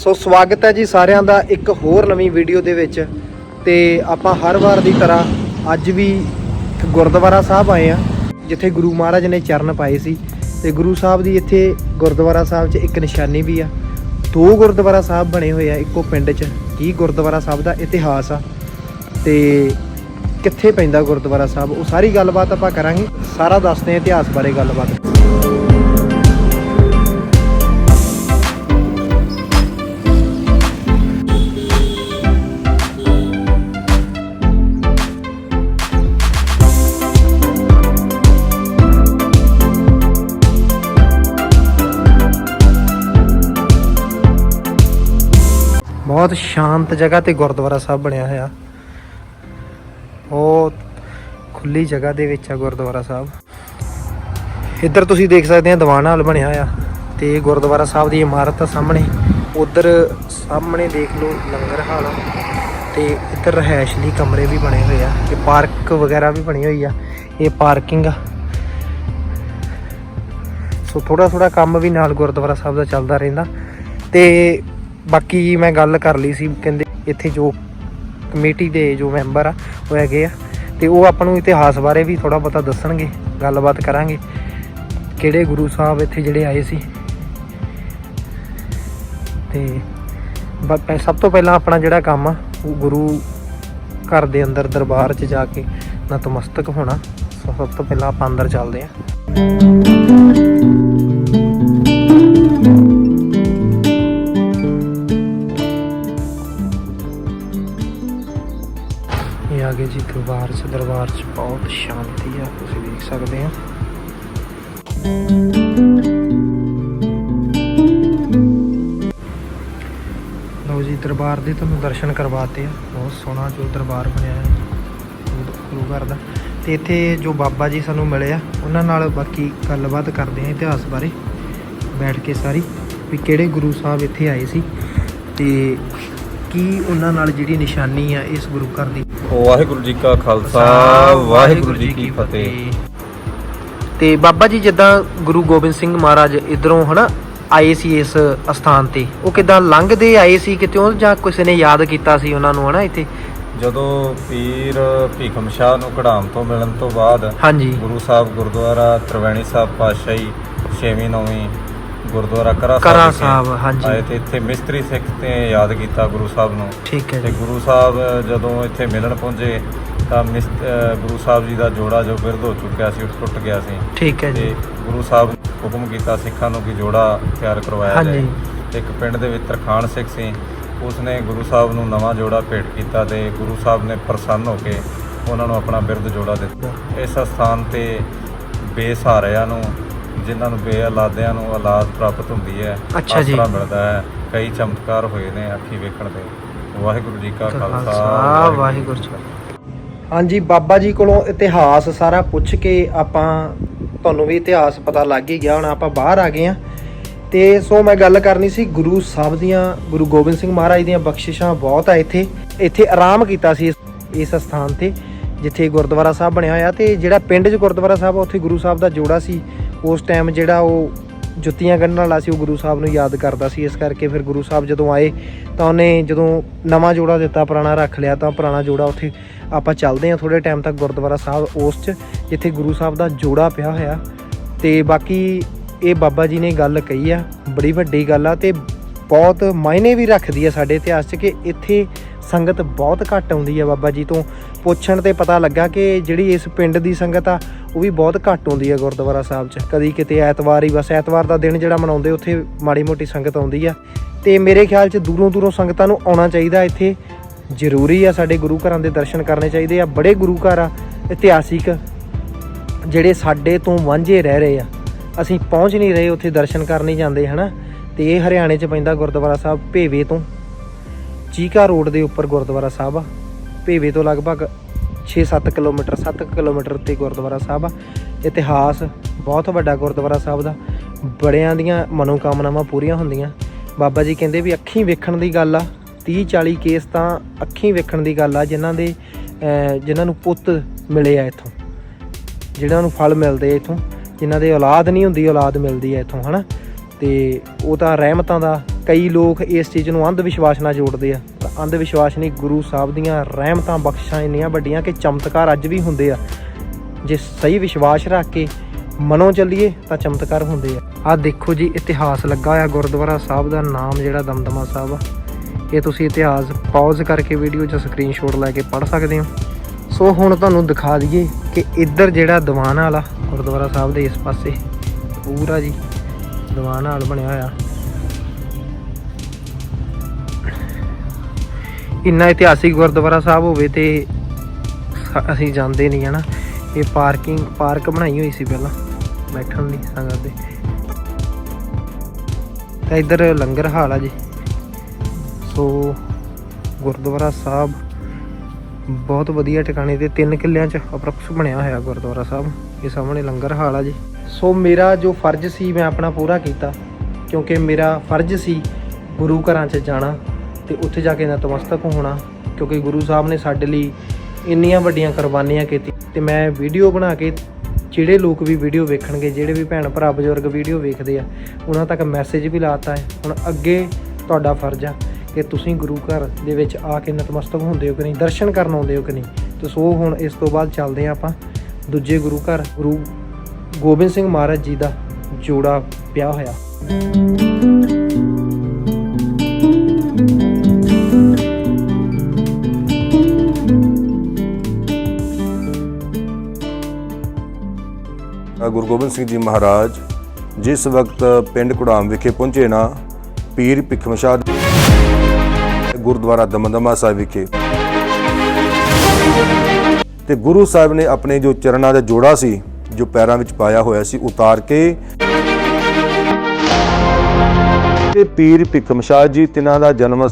ਸੋ ਸਵਾਗਤ ਹੈ ਜੀ ਸਾਰਿਆਂ ਦਾ ਇੱਕ ਹੋਰ ਨਵੀਂ ਵੀਡੀਓ ਦੇ ਵਿੱਚ ਤੇ ਆਪਾਂ ਹਰ ਵਾਰ ਦੀ ਤਰ੍ਹਾਂ ਅੱਜ ਵੀ ਗੁਰਦੁਆਰਾ ਸਾਹਿਬ ਆਏ ਆ ਜਿੱਥੇ ਗੁਰੂ ਮਹਾਰਾਜ ਨੇ ਚਰਨ ਪਾਏ ਸੀ ਤੇ ਗੁਰੂ ਸਾਹਿਬ ਦੀ ਇੱਥੇ ਗੁਰਦੁਆਰਾ ਸਾਹਿਬ 'ਚ ਇੱਕ ਨਿਸ਼ਾਨੀ ਵੀ ਆ। ਦੋ ਗੁਰਦੁਆਰਾ ਸਾਹਿਬ ਬਣੇ ਹੋਏ ਆ, ਇੱਕੋ ਪਿੰਡ 'ਚ, ਕੀ ਗੁਰਦੁਆਰਾ ਸਾਹਿਬ ਦਾ ਇਤਿਹਾਸ ਆ ਤੇ ਕਿੱਥੇ ਪੈਂਦਾ ਗੁਰਦੁਆਰਾ ਸਾਹਿਬ, ਉਹ ਸਾਰੀ ਗੱਲਬਾਤ ਆਪਾਂ ਕਰਾਂਗੇ। ਸਾਰਾ ਦੱਸਦੇ ਹਾਂ ਇਤਿਹਾਸ ਬਾਰੇ ਗੱਲਬਾਤ। ਬਹੁਤ ਸ਼ਾਂਤ ਜਗ੍ਹਾ ਤੇ ਗੁਰਦੁਆਰਾ ਸਾਹਿਬ ਬਣਿਆ ਹੋਇਆ। ਉਹ ਖੁੱਲੀ ਜਗ੍ਹਾ ਦੇ ਵਿੱਚ ਆ ਗੁਰਦੁਆਰਾ ਸਾਹਿਬ। ਇੱਧਰ ਤੁਸੀਂ ਦੇਖ ਸਕਦੇ ਆ ਦੀਵਾਨ ਹਾਲ ਬਣਿਆ ਹੋਇਆ ਤੇ ਗੁਰਦੁਆਰਾ ਸਾਹਿਬ ਦੀ ਇਮਾਰਤ ਆ ਸਾਹਮਣੇ। ਉਧਰ ਸਾਹਮਣੇ ਦੇਖ ਲਓ ਲੰਗਰ ਹਾਲ ਤੇ ਇੱਧਰ ਰਹਿائش ਲਈ ਕਮਰੇ ਵੀ ਬਣੇ ਹੋਏ ਆ ਤੇ ਪਾਰਕ ਵਗੈਰਾ ਵੀ ਬਣੀ ਹੋਈ ਆ। ਇਹ ਪਾਰਕਿੰਗ ਆ। ਸੋ ਥੋੜਾ ਥੋੜਾ ਕੰਮ ਵੀ ਨਾਲ ਗੁਰਦੁਆਰਾ ਸਾਹਿਬ ਦਾ ਚੱਲਦਾ ਰਹਿੰਦਾ ਤੇ ਬਾਕੀ ਜੀ ਮੈਂ ਗੱਲ ਕਰ ਲਈ ਸੀ, ਕਹਿੰਦੇ ਇੱਥੇ ਜੋ ਕਮੇਟੀ ਦੇ ਜੋ ਮੈਂਬਰ ਆ, ਉਹ ਹੈਗੇ ਆ। ਤੇ ਉਹ ਆਪਾਂ ਨੂੰ ਇਤਿਹਾਸ ਬਾਰੇ ਵੀ ਥੋੜਾ ਬਹੁਤਾ ਦੱਸਣਗੇ, ਗੱਲਬਾਤ ਕਰਾਂਗੇ। ਕਿਹੜੇ ਗੁਰੂ ਸਾਹਿਬ ਇੱਥੇ ਜਿਹੜੇ ਆਏ ਸੀ। ਤੇ ਸਭ ਤੋਂ ਪਹਿਲਾਂ ਆਪਣਾ ਜਿਹੜਾ ਕੰਮ ਆ, ਉਹ ਗੁਰੂ ਘਰ ਦੇ ਅੰਦਰ ਦਰਬਾਰ 'ਚ ਜਾ ਕੇ ਨਤਮਸਤਕ ਹੋਣਾ। ਸੋ ਸਭ ਤੋਂ ਪਹਿਲਾਂ ਆਪਾਂ ਅੰਦਰ ਚੱਲਦੇ ਹਾਂ ਇਹ ਆ ਗਏ ਜੀ, ਦਰਬਾਰ 'ਚ ਦਰਬਾਰ 'ਚ ਬਹੁਤ ਸ਼ਾਂਤੀ ਆ, ਤੁਸੀਂ ਦੇਖ ਸਕਦੇ ਆ। ਲਓ ਜੀ, ਦਰਬਾਰ ਦੇ ਤੁਹਾਨੂੰ ਦਰਸ਼ਨ ਕਰਵਾਤੇ ਆ, ਬਹੁਤ ਸੋਹਣਾ ਜੋ ਦਰਬਾਰ ਬਣਿਆ ਹੈ, ਗੁਰੂ- ਗੁਰੂ ਘਰ ਦਾ। ਤੇ ਇੱਥੇ ਜੋ ਬਾਬਾ ਜੀ ਸਾਨੂੰ ਮਿਲੇ ਆ, ਉਹਨਾਂ ਨਾਲ ਬਾਕੀ ਗੱਲਬਾਤ ਕਰਦੇ ਆ ਇਤਿਹਾਸ ਬਾਰੇ। ਬੈਠ ਕੇ ਸਾਰੀ ਵੀ ਕਿਹੜੇ ਗੁਰੂ ਸਾਹਿਬ ਇੱਥੇ ਆਏ ਸੀ, ਤੇ ਕੀ ਉਹਨਾਂ ਨਾਲ ਜਿਹੜੀ ਨਿਸ਼ਾਨੀ ਆ ਇਸ ਗੁਰੂ ਘਰ ਦੀ? ਵਾਹਿਗੁਰੂ ਜੀ ਕਾ ਖਾਲਸਾ ਵਾਹਿਗੁਰੂ ਜੀ ਕੀ ਫਤਿਹ। ਤੇ ਬਾਬਾ ਜੀ ਜਿੱਦਾਂ ਗੁਰੂ ਗੋਬਿੰਦ ਸਿੰਘ ਮਹਾਰਾਜ ਇਧਰੋਂ ਹਨਾ ਆਏ ਸੀ ਇਸ ਅਸਥਾਨ ਤੇ ਉਹ ਕਿਦਾਂ ਲੰਘਦੇ ਆਏ ਸੀ ਕਿਤੇੋਂ ਜਾਂ ਕਿਸੇ ਨੇ ਯਾਦ ਕੀਤਾ ਸੀ ਉਹਨਾਂ ਨੂੰ ਹਨਾ ਇੱਥੇ? ਜਦੋਂ ਪੀਰ ਭੀਖਮ ਸ਼ਾਹ ਨੂੰ ਕੜਾਮ ਤੋਂ ਮਿਲਣ ਤੋਂ ਬਾਅਦ ਹਾਂਜੀ। ਗੁਰੂ ਸਾਹਿਬ ਗੁਰਦੁਆਰਾ ਤਰਵੈਣੀ ਸਾਹਿਬ ਪਾਤਸ਼ਾਹੀ 6ਵੀਂ 9ਵੀਂ ਗੁਰਦੁਆਰਾ ਕਰਾ ਕਰਾਂ ਸਾਹਿਬ, ਹਾਂਜੀ। ਆਏ ਤੇ ਇੱਥੇ ਮਿਸਤਰੀ ਸਿੱਖ ਤੇ ਯਾਦ ਕੀਤਾ ਗੁਰੂ ਸਾਹਿਬ ਨੂੰ। ਠੀਕ ਹੈ ਤੇ ਗੁਰੂ ਸਾਹਿਬ ਜਦੋਂ ਇੱਥੇ ਮਿਲਣ ਪਹੁੰਚੇ ਤਾਂ ਮਿਸ- ਗੁਰੂ ਸਾਹਿਬ ਜੀ ਦਾ ਜੋੜਾ ਜੋ ਬਿਰਧ ਹੋ ਚੁੱਕਿਆ ਸੀ ਉਹ ਟੁੱਟ ਗਿਆ ਸੀ। ਠੀਕ ਹੈ ਤੇ ਜੀ ਗੁਰੂ ਸਾਹਿਬ ਨੇ ਹੁਕਮ ਕੀਤਾ ਸਿੱਖਾਂ ਨੂੰ ਕਿ ਜੋੜਾ ਤਿਆਰ ਕਰਵਾਇਆ। ਜਾਏ। ਇੱਕ ਪਿੰਡ ਦੇ ਵਿੱਚ ਤਰਖਾਣ ਸਿੱਖ ਸੀ। ਉਸਨੇ ਗੁਰੂ ਸਾਹਿਬ ਨੂੰ ਨਵਾਂ ਜੋੜਾ ਭੇਟ ਕੀਤਾ ਤੇ ਗੁਰੂ ਸਾਹਿਬ ਨੇ ਪ੍ਰਸੰਨ ਹੋ ਕੇ ਉਹਨਾਂ ਨੂੰ ਆਪਣਾ ਬਿਰਧ ਜੋੜਾ ਦਿੱਤਾ। ਇਸ ਸਥਾਨ ਤੇ ਬੇਸਹਾਰਿਆਂ ਨੂੰ ਜਿਨ੍ਹਾਂ ਨੂੰ ਬੇਔਲਾਦਿਆਂ ਨੂੰ ਔਲਾਦ ਪ੍ਰਾਪਤ ਹੁੰਦੀ ਹੈ ਅੱਛਾ ਜੀ। ਆਸਰਾ ਮਿਲਦਾ ਹੈ। ਕਈ ਚਮਤਕਾਰ ਹੋਏ ਨੇ ਅੱਖੀ ਵੇਖਣ ਦੇ। ਵਾਹਿਗੁਰੂ ਜੀ ਕਾ ਖਾਲਸਾ ਵਾਹਿਗੁਰੂ ਜੀ ਹਾਂਜੀ ਬਾਬਾ ਜੀ ਕੋਲੋਂ ਇਤਿਹਾਸ ਸਾਰਾ ਪੁੱਛ ਕੇ ਆਪਾਂ ਤੁਹਾਨੂੰ ਵੀ ਇਤਿਹਾਸ ਪਤਾ ਲੱਗ ਹੀ ਗਿਆ ਹੁਣ ਆਪਾਂ ਬਾਹਰ ਆ ਗਏ ਆ ਤੇ ਸੋ ਮੈਂ ਗੱਲ ਕਰਨੀ ਸੀ ਗੁਰੂ ਸਾਹਿਬ ਦੀਆਂ ਗੁਰੂ ਗੋਬਿੰਦ ਸਿੰਘ ਮਹਾਰਾਜ ਦੀਆਂ ਬਖਸ਼ਿਸ਼ਾਂ ਬਹੁਤ ਆ ਇੱਥੇ। ਇੱਥੇ ਆਰਾਮ ਕੀਤਾ ਸੀ ਇਸ- ਇਸ ਸਥਾਨ ਤੇ ਜਿੱਥੇ ਗੁਰਦੁਆਰਾ ਸਾਹਿਬ ਬਣਿਆ ਹੋਇਆ ਤੇ ਜਿਹੜਾ ਪਿੰਡ 'ਚ ਗੁਰਦੁਆਰਾ ਸਾਹਿਬ ਆ ਉੱਥੇ ਗੁਰੂ ਸਾਹਿਬ ਦਾ ਜੋੜਾ ਸੀ। ਉਸ ਟਾਈਮ ਜਿਹੜਾ ਉਹ ਜੁੱਤੀਆਂ ਕੱਢਣ ਵਾਲਾ ਸੀ, ਉਹ ਗੁਰੂ ਸਾਹਿਬ ਨੂੰ ਯਾਦ ਕਰਦਾ ਸੀ। ਇਸ ਕਰਕੇ ਫਿਰ ਗੁਰੂ ਸਾਹਿਬ ਜਦੋਂ ਆਏ, ਤਾਂ ਉਹਨੇ ਜਦੋਂ ਨਵਾਂ ਜੋੜਾ ਦਿੱਤਾ, ਪੁਰਾਣਾ ਰੱਖ ਲਿਆ, ਤਾਂ ਪੁਰਾਣਾ ਜੋੜਾ ਉੱਥੇ ਆਪਾਂ ਚੱਲਦੇ ਹਾਂ ਥੋੜੇ ਟਾਈਮ ਤੱਕ ਗੁਰਦੁਆਰਾ ਸਾਹਿਬ ਉਸ 'ਚ, ਜਿੱਥੇ ਗੁਰੂ ਸਾਹਿਬ ਦਾ ਜੋੜਾ ਪਿਆ ਹੋਇਆ। ਤੇ ਬਾਕੀ ਇਹ ਬਾਬਾ ਜੀ ਨੇ ਗੱਲ ਕਹੀ ਆ, ਬੜੀ ਵੱਡੀ ਗੱਲ ਆ ਤੇ ਬਹੁਤ ਮਾਇਨੇ ਵੀ ਰੱਖਦੀ ਆ ਸਾਡੇ ਇਤਿਹਾਸ 'ਚ ਕਿ ਇੱਥੇ ਸੰਗਤ ਬਹੁਤ ਘੱਟ ਆਉਂਦੀ ਆ ਬਾਬਾ ਜੀ ਤੋਂ। ਪੁੱਛਣ ਤੇ ਪਤਾ ਲੱਗਾ ਕਿ ਜਿਹੜੀ ਇਸ ਪਿੰਡ ਦੀ ਸੰਗਤ ਆ ਉਹ ਵੀ ਬਹੁਤ ਘੱਟ ਆਉਂਦੀ ਆ ਗੁਰਦੁਆਰਾ ਸਾਹਿਬ 'ਚ। ਕਦੀ ਕਿਤੇ ਐਤਵਾਰ ਹੀ, ਬਸ ਐਤਵਾਰ ਦਾ ਦਿਨ ਜਿਹੜਾ ਮਨਾਉਂਦੇ, ਉੱਥੇ ਮਾੜੀ ਮੋਟੀ ਸੰਗਤ ਆਉਂਦੀ ਆ। ਤੇ ਮੇਰੇ ਖਿਆਲ 'ਚ ਦੂਰੋਂ ਦੂਰੋਂ ਸੰਗਤਾਂ ਨੂੰ ਆਉਣਾ ਚਾਹੀਦਾ ਇੱਥੇ। ਜ਼ਰੂਰੀ ਆ ਸਾਡੇ ਗੁਰੂ ਘਰਾਂ ਦੇ ਦਰਸ਼ਨ ਕਰਨੇ ਚਾਹੀਦੇ ਆ। ਬੜੇ ਗੁਰੂ ਘਰ ਆ, ਇਤਿਹਾਸਿਕ, ਜਿਹੜੇ ਸਾਡੇ ਤੋਂ ਵਾਂਝੇ ਰਹਿ ਰਹੇ ਆ। ਅਸੀਂ ਪਹੁੰਚ ਨਹੀਂ ਰਹੇ ਉੱਥੇ ਦਰਸ਼ਨ ਕਰਨ ਨਹੀਂ ਜਾਂਦੇ, ਹਨਾ? ਤੇ ਇਹ ਹਰਿਆਣੇ 'ਚ ਪੈਂਦਾ ਗੁਰਦੁਆਰਾ ਸਾਹਿਬ, ਭੇਵੇ ਤੋਂ। ਚੀਕਾ ਰੋਡ ਦੇ ਉੱਪਰ ਗੁਰਦੁਆਰਾ ਸਾਹਿਬ ਆ। ਭੇਵੇ ਤੋਂ ਲਗਭਗ 6-7 ਕਿਲੋਮੀਟਰ 7 ਕਿਲੋਮੀਟਰ ਤੇ ਗੁਰਦੁਆਰਾ ਸਾਹਿਬ ਆ। ਇਤਿਹਾਸ ਬਹੁਤ ਵੱਡਾ ਗੁਰਦੁਆਰਾ ਸਾਹਿਬ ਦਾ। ਬੜਿਆਂ ਦੀਆਂ ਮਨੋਕਾਮਨਾਵਾਂ ਪੂਰੀਆਂ ਹੁੰਦੀਆਂ। ਬਾਬਾ ਜੀ ਕਹਿੰਦੇ ਵੀ ਅੱਖੀਂ ਵੇਖਣ ਦੀ ਗੱਲ ਆ। 30 40 ਕੇਸ ਤਾਂ ਅੱਖੀਂ ਵੇਖਣ ਦੀ ਗੱਲ ਆ ਜਿਨ੍ਹਾਂ ਦੇ ਅਹ, ਜਿਨ੍ਹਾਂ ਨੂੰ ਪੁੱਤ ਮਿਲੇ ਆ ਇੱਥੋਂ। ਜਿਹਨਾਂ ਨੂੰ ਫਲ ਮਿਲਦੇ ਆ ਇੱਥੋਂ। ਜਿਨ੍ਹਾਂ ਦੇ ਔਲਾਦ ਨਹੀਂ ਹੁੰਦੀ ਔਲਾਦ ਮਿਲਦੀ ਹੈ ਇੱਥੋਂ ਹਨਾ? ਤੇ ਉਹ ਤਾਂ ਰਹਿਮਤਾਂ ਦਾ ਕਈ ਲੋਕ ਇਸ ਚੀਜ਼ ਨੂੰ ਅੰਧ ਵਿਸ਼ਵਾਸ ਨਾਲ ਜੋੜਦੇ ਆ। ਤਾਂ ਅੰਧ ਵਿਸ਼ਵਾਸ ਨਹੀਂ, ਗੁਰੂ ਸਾਹਿਬ ਦੀਆਂ ਰਹਿਮਤਾਂ ਬਖਸ਼ਾਂ ਇੰਨੀਆਂ ਵੱਡੀਆਂ ਕਿ ਚਮਤਕਾਰ ਅੱਜ ਵੀ ਹੁੰਦੇ ਆ। ਜੇ ਸਹੀ ਵਿਸ਼ਵਾਸ ਰੱਖ ਕੇ ਮਨੋਂ ਚੱਲੀਏ ਤਾਂ ਚਮਤਕਾਰ ਹੁੰਦੇ ਆ। ਆਹ ਦੇਖੋ ਜੀ, ਇਤਿਹਾਸ ਲੱਗਾ ਹੋਇਆ ਗੁਰਦੁਆਰਾ ਸਾਹਿਬ ਦਾ ਨਾਮ ਜਿਹੜਾ ਦਮਦਮਾ ਸਾਹਿਬ ਆ। ਇਹ ਤੁਸੀਂ ਇਤਿਹਾਸ ਪਾਜ਼ ਕਰਕੇ ਵੀਡੀਓ ਜਾਂ ਸਕਰੀਨਸ਼ਾਟ ਲੈ ਕੇ ਪੜ੍ਹ ਸਕਦੇ ਹੋ। ਸੋ ਹੁਣ ਤੁਹਾਨੂੰ ਦਿਖਾ ਦਈਏ ਕਿ ਇੱਧਰ ਜਿਹੜਾ ਦੀਵਾਨ ਵਾਲਾ ਗੁਰਦੁਆਰਾ ਸਾਹਿਬ ਦੇ ਇਸ ਪਾਸੇ, ਪੂਰਾ ਜੀ ਦੀਵਾਨ ਹਾਲ ਬਣਿਆ ਹੋਇਆ। ਇੰਨਾ ਇਤਿਹਾਸਿਕ ਗੁਰਦੁਆਰਾ ਸਾਹਿਬ ਹੋਵੇ ਤੇ ਅਸੀਂ ਜਾਂਦੇ ਨਹੀਂ, ਹਨਾ? ਇਹ ਪਾਰਕਿੰਗ, ਪਾਰਕ ਬਣਾਈ ਹੋਈ ਸੀ ਪਹਿਲਾਂ। ਬੈਠਣ ਲਈ ਸੰਗਤ ਦੇ। ਤਾਂ ਇੱਧਰ ਲੰਗਰ ਹਾਲ ਆ ਜੀ। ਸੋ, ਗੁਰਦੁਆਰਾ ਸਾਹਿਬ ਬਹੁਤ ਵਧੀਆ ਟਿਕਾਣੇ ਤੇ ਤਿੰਨ ਕਿੱਲਿਆਂ 'ਚ ਅਪਰੋਕਸ ਬਣਿਆ ਹੋਇਆ ਗੁਰਦੁਆਰਾ ਸਾਹਿਬ। ਇਹ ਸਾਹਮਣੇ ਲੰਗਰ ਹਾਲ ਆ ਜੀ। ਸੋ, ਮੇਰਾ ਜੋ ਫਰਜ਼ ਸੀ, ਮੈਂ ਆਪਣਾ ਪੂਰਾ ਕੀਤਾ। ਕਿਉਂਕਿ ਮੇਰਾ ਫਰਜ਼ ਸੀ ਗੁਰੂ ਘਰਾਂ 'ਚ ਜਾਣਾ। ਤੇ ਉੱਥੇ ਜਾ ਕੇ ਨਤਮਸਤਕ ਹੋਣਾ, ਕਿਉਂਕਿ ਗੁਰੂ ਸਾਹਿਬ ਨੇ ਸਾਡੇ ਲਈ ਇੰਨੀਆਂ ਵੱਡੀਆਂ ਕੁਰਬਾਨੀਆਂ ਕੀਤੀ ਤੇ ਮੈਂ ਵੀਡੀਓ ਬਣਾ ਕੇ, ਜਿਹੜੇ ਲੋਕ ਵੀ ਵੀਡੀਓ ਵੇਖਣਗੇ, ਜਿਹੜੇ ਵੀ ਭੈਣ ਭਰਾ, ਬਜ਼ੁਰਗ ਵੀਡੀਓ ਵੇਖਦੇ ਆ, ਉਹਨਾਂ ਤੱਕ ਮੈਸੇਜ ਵੀ ਲਾਤਾ ਹੈ। ਹੁਣ ਅੱਗੇ ਤੁਹਾਡਾ ਫਰਜ਼ ਆ ਕਿ ਤੁਸੀਂ ਗੁਰੂ ਘਰ ਦੇ ਵਿੱਚ ਆ ਕੇ ਨਤਮਸਤਕ ਹੁੰਦੇ ਹੋ ਕਿ ਨਹੀਂ, ਦਰਸ਼ਨ ਕਰਨ ਆਉਂਦੇ ਹੋ ਕਿ ਨਹੀਂ। ਤੇ ਸੋ ਹੁਣ ਇਸ ਤੋਂ ਬਾਅਦ ਚੱਲਦੇ ਆ ਆਪਾਂ ਦੂਜੇ ਗੁਰੂ ਘਰ, ਗੁਰੂ ਗੋਬਿੰਦ ਸਿੰਘ ਮਹਾਰਾਜ ਜੀ ਦਾ ਜੋੜਾ ਪਿਆ ਹੋਇਆ। ਗੁਰੂ ਗੋਬਿੰਦ ਸਿੰਘ ਜੀ ਮਹਾਰਾਜ, ਜਿਸ ਵਕਤ ਪਿੰਡ ਕੁੜਾਮ ਵਿਖੇ ਪਹੁੰਚੇ ਨਾ, ਪੀਰ ਭਿਖਮਸ਼ਾਹ ਦੇ ਗੁਰਦੁਆਰਾ ਦਮਦਮਾ ਸਾਹਿਬ ਵਿਖੇ। ਤੇ ਗੁਰੂ ਸਾਹਿਬ ਨੇ ਆਪਣੇ ਜੋ ਚਰਨਾਂ ਦਾ ਜੋੜਾ ਸੀ, ਜੋ ਪੈਰਾਂ ਵਿੱਚ ਪਾਇਆ ਹੋਇਆ ਸੀ, ਉਤਾਰ ਕੇ ਤੇ ਪੀਰ ਭਿਖਮਸ਼ਾਹ ਜੀ, ਤਿਨਾਂ ਦਾ ਜਨਮ